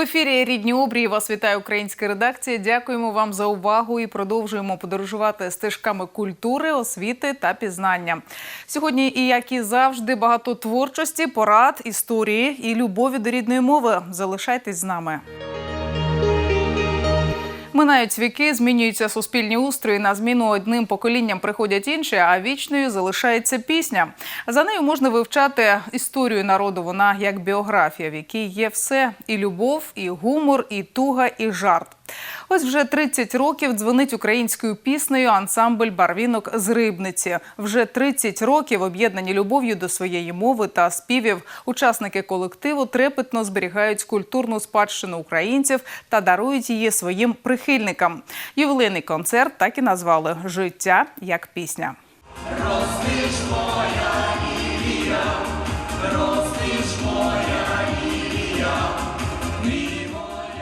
Ефірі рідні обрії вас вітає українська редакція. Дякуємо вам за увагу і продовжуємо подорожувати стежками культури, освіти та пізнання. Сьогодні, і як і завжди, багато творчості, порад, історії і любові до рідної мови. Залишайтесь з нами. Минають віки, змінюються суспільні устрої. На зміну одним поколінням приходять інші, а вічною залишається пісня. За нею можна вивчати історію народу. Вона як біографія, в якій є все: і любов, і гумор, і туга, і жарт. Ось вже 30 років дзвонить українською піснею ансамбль барвінок з рибниці. Вже 30 років об'єднані любов'ю до своєї мови та співів. Учасники колективу трепетно зберігають культурну спадщину українців та дарують її своїм прихильникам. Ювілейний концерт так і назвали Життя як пісня.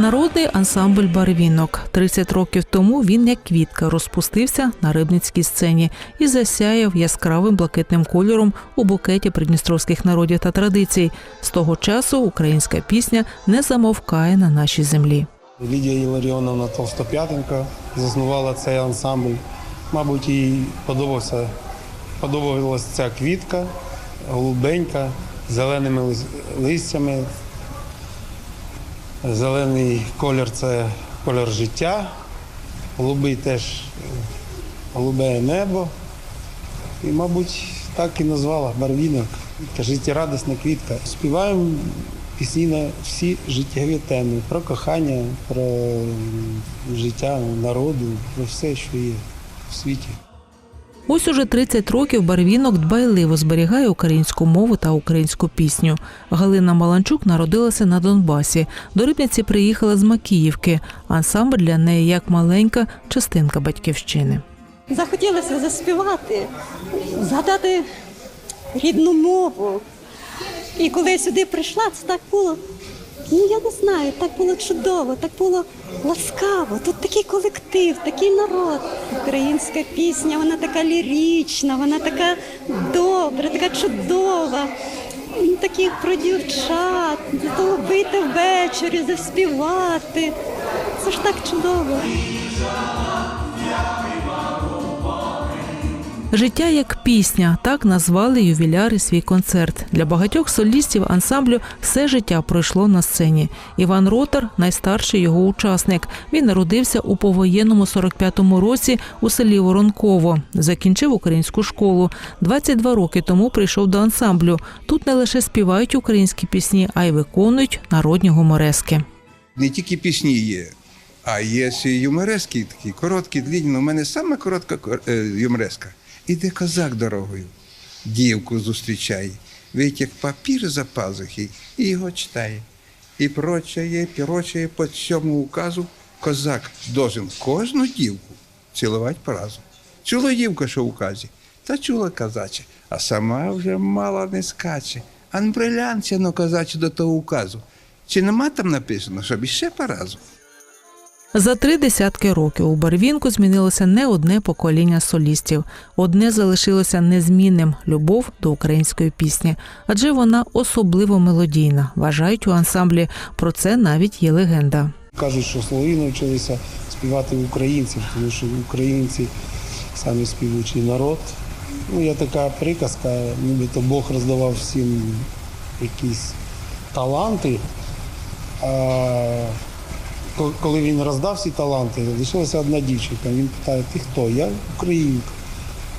Народний ансамбль барвінок. 30 років тому він, як квітка, розпустився на рибницькій сцені і засяяв яскравим блакитним кольором у букеті придністровських народів та традицій. З того часу українська пісня не замовкає на нашій землі. Лідія Іларіоновна Толстоп'ятенко заснувала цей ансамбль. Мабуть, їй подобався, подобалася ця квітка, голубенька, зеленими лис- листями. Зелений колір це колір життя, голубий теж е, голубе небо. І, мабуть, так і назвала барвінок. Життєрадісна квітка. Співаємо пісні на всі життєві теми про кохання, про життя народу, про все, що є в світі. Ось уже 30 років барвінок дбайливо зберігає українську мову та українську пісню. Галина Маланчук народилася на Донбасі. До Рибниці приїхала з Макіївки. Ансамбль для неї як маленька частинка батьківщини. Захотілося заспівати, згадати рідну мову. І коли я сюди прийшла, це так було. Ну я не знаю, так було чудово, так було ласкаво. Тут такий колектив, такий народ. Українська пісня, вона така лірічна, вона така добра, така чудова. Ну, Таких про дівчат, вийти ввечері, заспівати. Це ж так чудово. Життя як пісня так назвали ювіляри свій концерт. Для багатьох солістів ансамблю все життя пройшло на сцені. Іван Ротар найстарший його учасник. Він народився у повоєнному 45-му році у селі Воронково. Закінчив українську школу. 22 роки тому прийшов до ансамблю. Тут не лише співають українські пісні, а й виконують народні гуморески. не тільки пісні є, а є ще й такі, короткі, длінні. У мене саме коротка кор- е, юмореска. Іде козак дорогою, дівку зустрічає, витяг папір за пазухи і його читає. І прочає, прочає по цьому указу козак должен кожну дівку цілувати по разу. Чула дівка, що в указі, та чула казаче, а сама вже мало не скаче. Ан брилянця но казаче до того указу. Чи нема там написано, щоб іще по разу? За три десятки років у Барвінку змінилося не одне покоління солістів. Одне залишилося незмінним любов до української пісні, адже вона особливо мелодійна. Вважають у ансамблі. Про це навіть є легенда. Кажуть, що слові навчилися співати українців, тому що українці самі співучий народ. Ну, є така приказка, нібито Бог роздавав всім якісь таланти. А коли він роздав всі таланти, лишилася одна дівчинка. Він питає, ти хто? Я українка.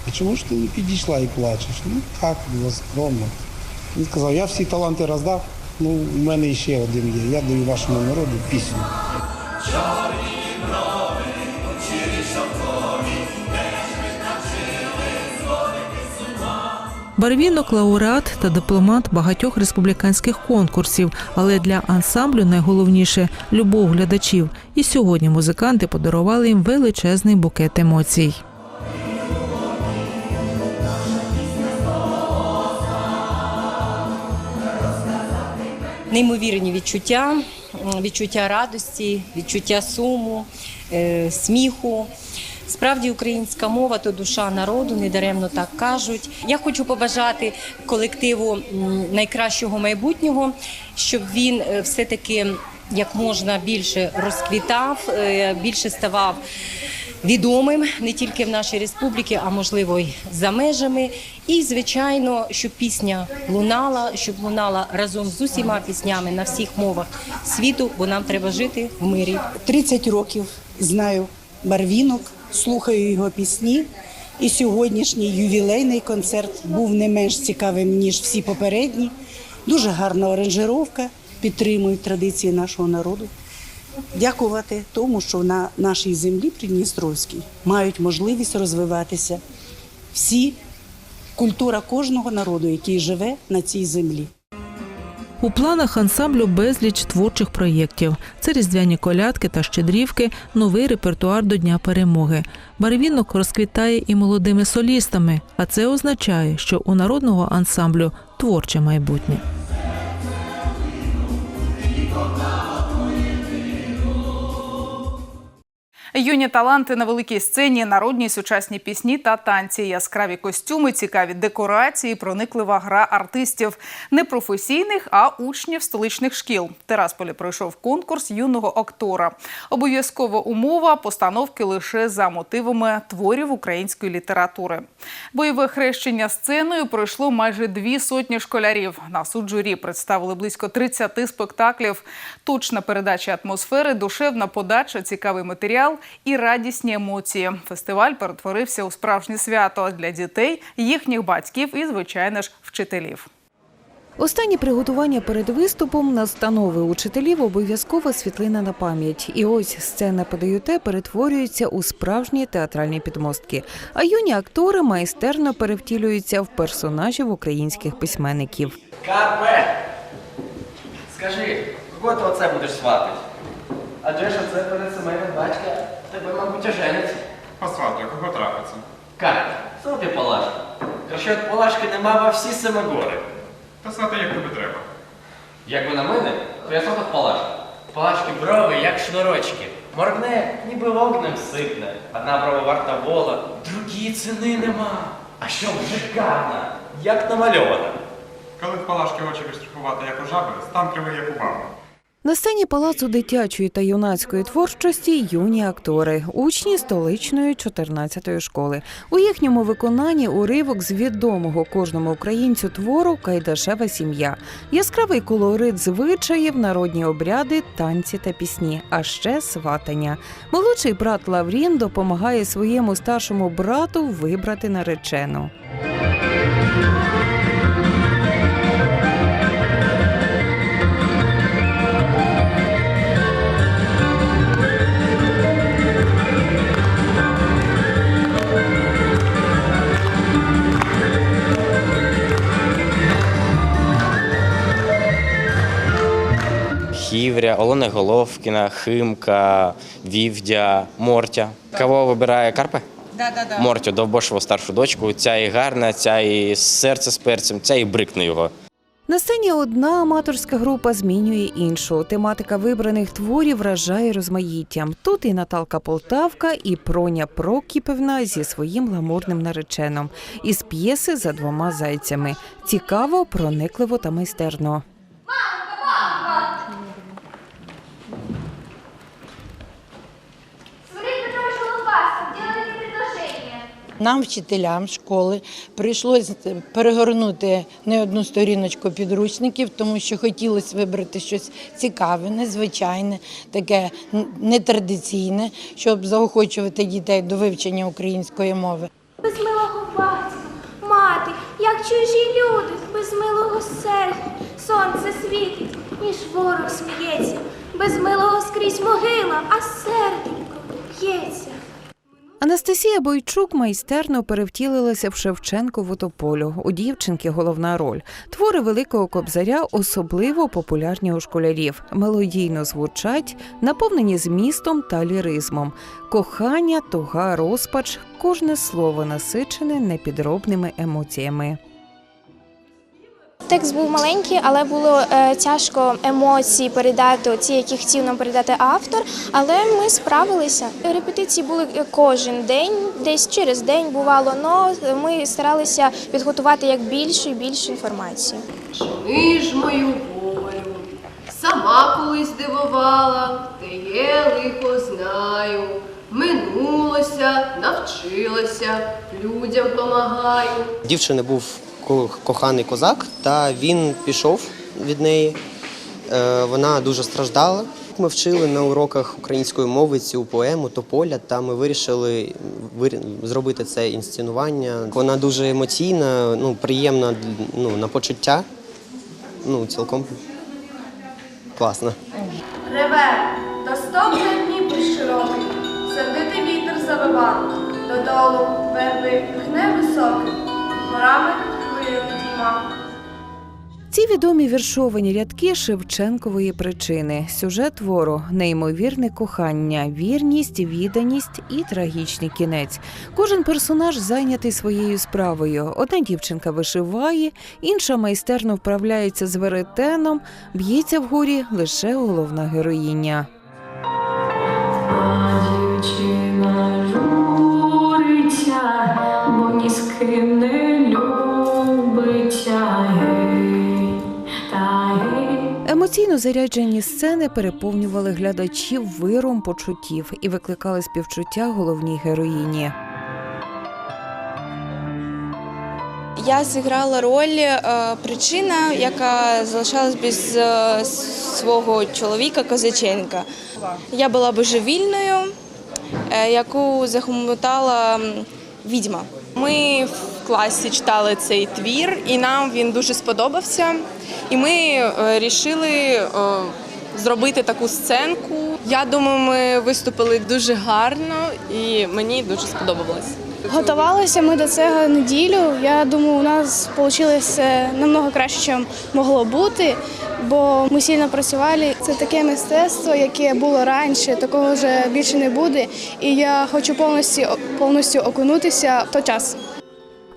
А чому ж ти не підійшла і плачеш? Ну так, було скромно. Він сказав, я всі таланти роздав, ну в мене ще один є. Я даю вашому народу пісню. Барвінок лауреат та дипломат багатьох республіканських конкурсів, але для ансамблю найголовніше любов глядачів. І сьогодні музиканти подарували їм величезний букет емоцій. неймовірні відчуття, відчуття радості, відчуття суму, е, сміху. Справді українська мова то душа народу, недаремно так кажуть. Я хочу побажати колективу найкращого майбутнього, щоб він е, все-таки як можна більше розквітав, е, більше ставав відомим не тільки в нашій республіці, а можливо й за межами. І звичайно, щоб пісня лунала, щоб лунала разом з усіма піснями на всіх мовах світу, бо нам треба жити в мирі. 30 років знаю барвінок, слухаю його пісні. І сьогоднішній ювілейний концерт був не менш цікавим, ніж всі попередні. Дуже гарна оранжировка, підтримують традиції нашого народу. Дякувати тому, що на нашій землі Придністровській мають можливість розвиватися всі культура кожного народу, який живе на цій землі. У планах ансамблю безліч творчих проєктів. Це різдвяні колядки та щедрівки, новий репертуар до Дня перемоги. Барвінок розквітає і молодими солістами, а це означає, що у народного ансамблю творче майбутнє. Юні таланти на великій сцені, народні сучасні пісні та танці, яскраві костюми, цікаві декорації, прониклива гра артистів не професійних, а учнів столичних шкіл. В Терасполі пройшов конкурс юного актора. Обов'язкова умова постановки лише за мотивами творів української літератури. Бойове хрещення сценою пройшло майже дві сотні школярів. На суд журі представили близько 30 спектаклів. Точна передача атмосфери, душевна подача, цікавий матеріал і радісні емоції. Фестиваль перетворився у справжнє свято для дітей, їхніх батьків і, звичайно ж, вчителів. Останні приготування перед виступом настанови учителів обов'язкова світлина на пам'ять. І ось сцена ПДЮТ перетворюється у справжні театральні підмостки. А юні актори майстерно перевтілюються в персонажів українських письменників. Карпе! Скажи, кого ти оце будеш сватати? Адже ж оце перед сімейним батька тебе, мабуть, ожениться. Посватаю, кого трапиться. Карпе, що ти палашка? Краще от палашки нема во всі семигори. Та свати як тобі треба. Як би на мене, то я соток палашка. Палашки брови, як шнурочки. Моргне, ніби вогнем сипне. Одна брова варта вола, другій ціни нема. А що шикарна, як намальована. Коли в палашки очі виштрихувати, як у жаби, стан кривий, як у баби. На сцені палацу дитячої та юнацької творчості юні актори, учні столичної 14-ї школи. У їхньому виконанні уривок з відомого кожному українцю твору Кайдашева сім'я, яскравий колорит звичаїв, народні обряди, танці та пісні, а ще сватання. Молодший брат Лаврін допомагає своєму старшому брату вибрати наречену. Хівря, Олена Головкіна, Химка, Вівдя, Мортя. Кого вибирає Карпе? Мортю, Довбошеву старшу дочку. Ця і гарна, ця і серце з перцем, ця і брикне його. На сцені одна аматорська група змінює іншу. Тематика вибраних творів вражає розмаїттям. Тут і Наталка Полтавка, і Проня Прокіпівна зі своїм гламурним нареченом. Із п'єси за двома зайцями. Цікаво, проникливо та майстерно. Нам, вчителям школи, прийшлося перегорнути не одну сторіночку підручників, тому що хотілося вибрати щось цікаве, незвичайне, таке нетрадиційне, щоб заохочувати дітей до вивчення української мови. Без милого батька, мати, як чужі люди, без милого серця, сонце світить, ніж ворог сміється, без милого скрізь могила, а серденько б'ється. Анастасія Бойчук майстерно перевтілилася в Шевченкову водополю. У дівчинки головна роль. Твори Великого Кобзаря особливо популярні у школярів. Мелодійно звучать, наповнені змістом та ліризмом. Кохання, туга, розпач кожне слово насичене непідробними емоціями. Текст був маленький, але було е, тяжко емоції передати, ті, які хотів нам передати автор. Але ми справилися. Репетиції були е, кожен день, десь через день бувало. але ми старалися підготувати як більше і більше інформації. Ми ж мою волю, сама колись дивувала, те є лихо знаю. Минулося, навчилася, людям помагаю. Дівчини був коханий козак, та він пішов від неї. Е, Вона дуже страждала. Ми вчили на уроках української мови цю поему Тополя, та ми вирішили зробити це інсценування. Вона дуже емоційна, ну, приємна ну, на почуття. Ну, цілком класно. Реве, та стовне Дніпр широкий, сердитий вітер завива, додолу верби гне високий, горами. Ці відомі віршовані рядки Шевченкової причини, сюжет твору, неймовірне кохання, вірність, відданість і трагічний кінець. Кожен персонаж зайнятий своєю справою. Одна дівчинка вишиває, інша майстерно вправляється з веретеном, б'ється в горі лише головна героїня. Дівчина журиться, бо ні з ким Емоційно заряджені сцени переповнювали глядачів виром почуттів і викликали співчуття головній героїні. Я зіграла роль е, причина, яка залишалась без е, свого чоловіка Козаченка. Я була божевільною, е, яку захомутала відьма. Ми в класі читали цей твір, і нам він дуже сподобався. І ми вирішили зробити таку сценку. Я думаю, ми виступили дуже гарно і мені дуже сподобалось. Готувалися ми до цього неділю. Я думаю, у нас вийшло намного краще, ніж могло бути, бо ми сильно працювали. Це таке мистецтво, яке було раніше, такого вже більше не буде. І я хочу повністю повністю окунутися в той час.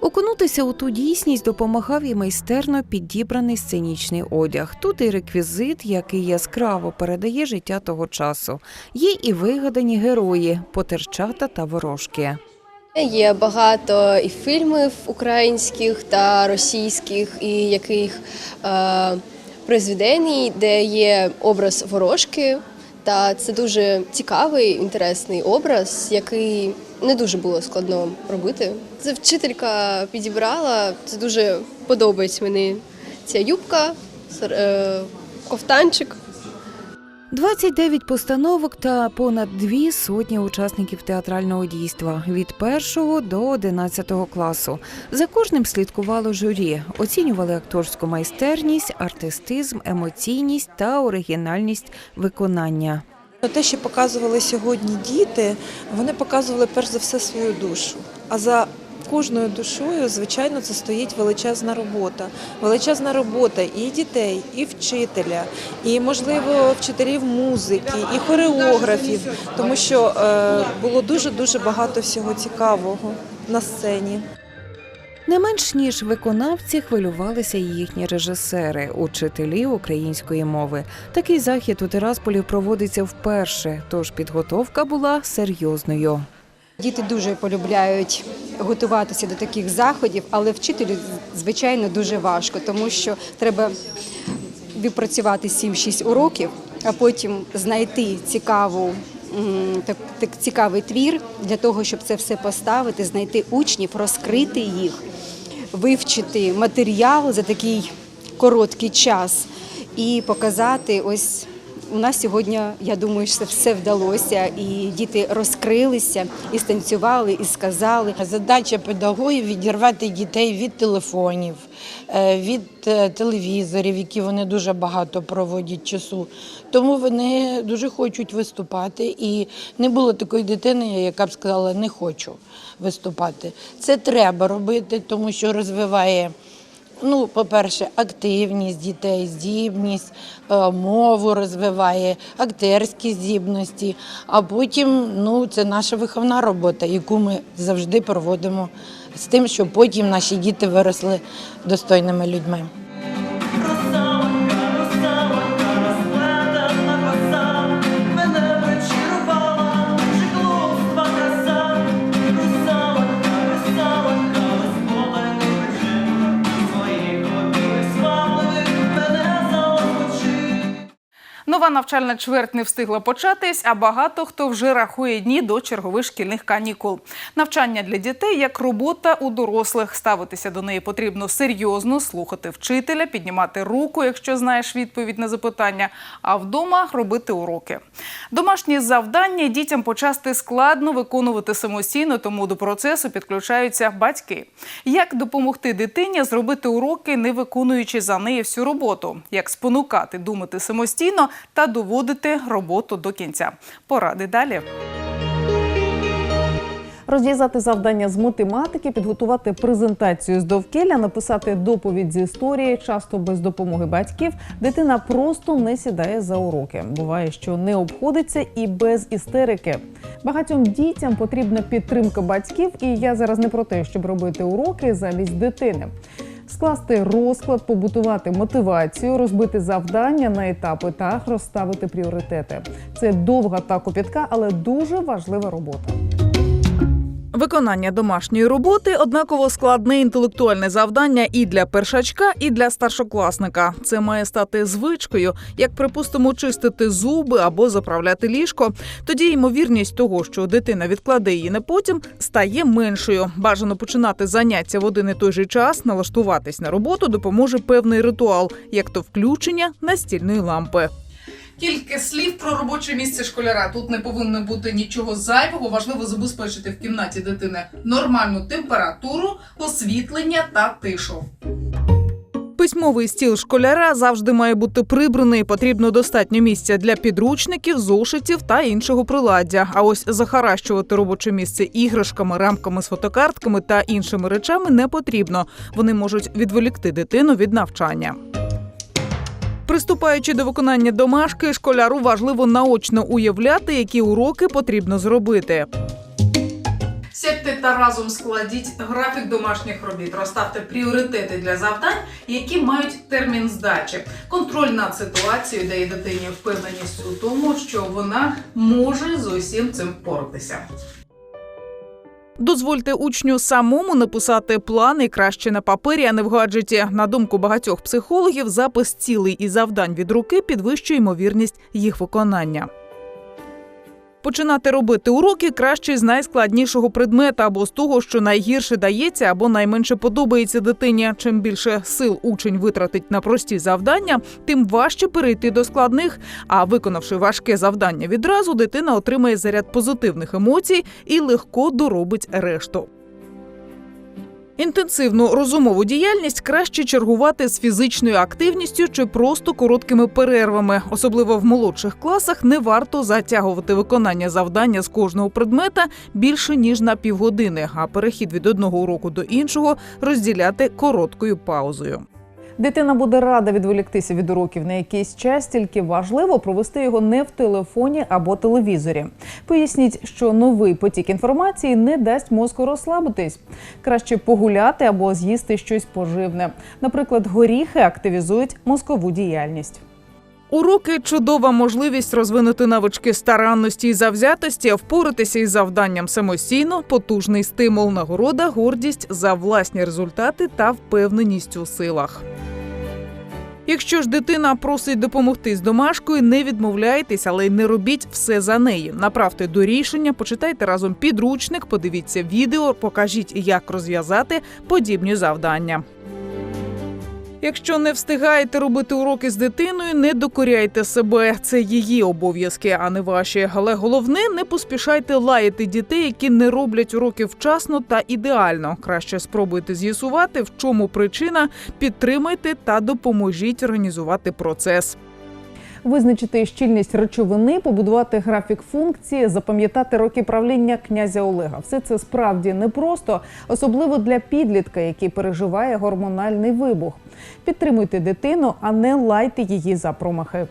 Окунутися у ту дійсність допомагав і майстерно підібраний сценічний одяг. Тут і реквізит, який яскраво передає життя того часу. Є і вигадані герої потерчата та ворожки. Є багато і фільмів українських та російських, і яких е, призведень, де є образ ворожки. Та це дуже цікавий, інтересний образ, який не дуже було складно робити. Це вчителька підібрала. Це дуже подобається мені ця юбка, е, ковтанчик. 29 постановок та понад дві сотні учасників театрального дійства від першого до 11 класу. За кожним слідкувало журі, оцінювали акторську майстерність, артистизм, емоційність та оригінальність виконання. Те, що показували сьогодні діти, вони показували перш за все свою душу. А за кожною душою, звичайно, це стоїть величезна робота. Величезна робота і дітей, і вчителя, і, можливо, вчителів музики, і хореографів, тому що е, було дуже дуже багато всього цікавого на сцені. Не менш ніж виконавці хвилювалися і їхні режисери, учителі української мови. Такий захід у Тирасполі проводиться вперше, тож підготовка була серйозною. Діти дуже полюбляють готуватися до таких заходів, але вчителю, звичайно, дуже важко, тому що треба відпрацювати 7-6 уроків, а потім знайти цікаву. Так, так цікавий твір для того, щоб це все поставити, знайти учнів, розкрити їх, вивчити матеріал за такий короткий час і показати ось у нас сьогодні, я думаю, що все вдалося, і діти розкрилися, і станцювали, і сказали. Задача педагогів відірвати дітей від телефонів, е, від е, телевізорів, які вони дуже багато проводять часу. Тому вони дуже хочуть виступати. І не було такої дитини, яка б сказала, не хочу виступати. Це треба робити, тому що розвиває. Ну, по-перше, активність дітей, здібність, е, мову розвиває, актерські здібності. А потім ну, це наша виховна робота, яку ми завжди проводимо з тим, щоб потім наші діти виросли достойними людьми. Нова навчальна чверть не встигла початись, а багато хто вже рахує дні до чергових шкільних канікул. Навчання для дітей як робота у дорослих. Ставитися до неї потрібно серйозно, слухати вчителя, піднімати руку, якщо знаєш відповідь на запитання, а вдома робити уроки. Домашні завдання дітям почасти складно виконувати самостійно, тому до процесу підключаються батьки. Як допомогти дитині зробити уроки, не виконуючи за неї всю роботу? Як спонукати думати самостійно та доводити роботу до кінця? Поради далі. Розв'язати завдання з математики, підготувати презентацію з довкілля, написати доповідь з історії, часто без допомоги батьків. Дитина просто не сідає за уроки. Буває, що не обходиться і без істерики. Багатьом дітям потрібна підтримка батьків, і я зараз не про те, щоб робити уроки замість дитини. Скласти розклад, побутувати мотивацію, розбити завдання на етапи та розставити пріоритети. Це довга та копітка, але дуже важлива робота. Виконання домашньої роботи однаково складне інтелектуальне завдання і для першачка, і для старшокласника. Це має стати звичкою, як припустимо, чистити зуби або заправляти ліжко. Тоді ймовірність того, що дитина відкладе її на потім, стає меншою. Бажано починати заняття в один і той же час, налаштуватись на роботу допоможе певний ритуал, як то включення настільної лампи. Кілька слів про робоче місце школяра. Тут не повинно бути нічого зайвого. Важливо забезпечити в кімнаті дитини нормальну температуру, освітлення та тишу. Письмовий стіл школяра завжди має бути прибраний. Потрібно достатньо місця для підручників, зошитів та іншого приладдя. А ось захаращувати робоче місце іграшками, рамками з фотокартками та іншими речами не потрібно. Вони можуть відволікти дитину від навчання. Приступаючи до виконання домашки, школяру важливо наочно уявляти, які уроки потрібно зробити. Сядьте та разом складіть графік домашніх робіт, розставте пріоритети для завдань, які мають термін здачі. Контроль над ситуацією дає дитині впевненість у тому, що вона може з усім цим впоратися. Дозвольте учню самому написати плани краще на папері, а не в гаджеті. На думку багатьох психологів, запис цілий і завдань від руки підвищує ймовірність їх виконання. Починати робити уроки краще з найскладнішого предмета або з того, що найгірше дається або найменше подобається дитині. Чим більше сил учень витратить на прості завдання, тим важче перейти до складних. А виконавши важке завдання відразу, дитина отримає заряд позитивних емоцій і легко доробить решту. Інтенсивну розумову діяльність краще чергувати з фізичною активністю чи просто короткими перервами. Особливо в молодших класах не варто затягувати виконання завдання з кожного предмета більше ніж на півгодини, а перехід від одного уроку до іншого розділяти короткою паузою. Дитина буде рада відволіктися від уроків на якийсь час, тільки важливо провести його не в телефоні або телевізорі. Поясніть, що новий потік інформації не дасть мозку розслабитись. Краще погуляти або з'їсти щось поживне. Наприклад, горіхи активізують мозкову діяльність. Уроки чудова можливість розвинути навички старанності і завзятості, впоратися із завданням самостійно, потужний стимул, нагорода, гордість за власні результати та впевненість у силах. Якщо ж дитина просить допомогти з домашкою, не відмовляйтесь, але й не робіть все за неї. Направте до рішення, почитайте разом підручник, подивіться відео, покажіть, як розв'язати подібні завдання. Якщо не встигаєте робити уроки з дитиною, не докоряйте себе. Це її обов'язки, а не ваші. Але головне, не поспішайте лаяти дітей, які не роблять уроки вчасно та ідеально. Краще спробуйте з'ясувати, в чому причина, підтримайте та допоможіть організувати процес. Визначити щільність речовини, побудувати графік функції, запам'ятати роки правління князя Олега. Все це справді непросто, особливо для підлітка, який переживає гормональний вибух. Підтримуйте дитину, а не лайте її за промахи.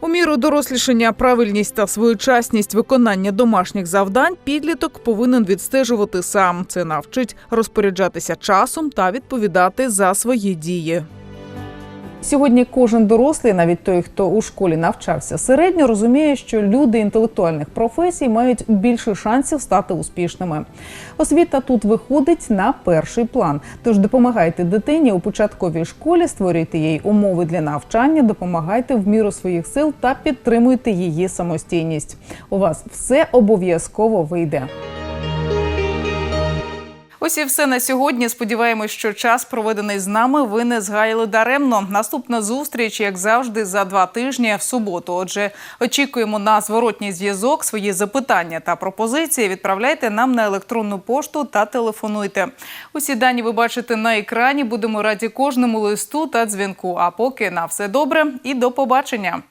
У міру дорослішання, правильність та своєчасність виконання домашніх завдань підліток повинен відстежувати сам. Це навчить розпоряджатися часом та відповідати за свої дії. Сьогодні кожен дорослий, навіть той, хто у школі навчався середньо, розуміє, що люди інтелектуальних професій мають більше шансів стати успішними. Освіта тут виходить на перший план. Тож допомагайте дитині у початковій школі, створюйте їй умови для навчання, допомагайте в міру своїх сил та підтримуйте її самостійність. У вас все обов'язково вийде. Ось і все на сьогодні. Сподіваємось, що час, проведений з нами, ви не згаяли даремно. Наступна зустріч, як завжди, за два тижні в суботу. Отже, очікуємо на зворотній зв'язок. Свої запитання та пропозиції відправляйте нам на електронну пошту та телефонуйте. Усі дані ви бачите на екрані. Будемо раді кожному листу та дзвінку. А поки на все добре і до побачення.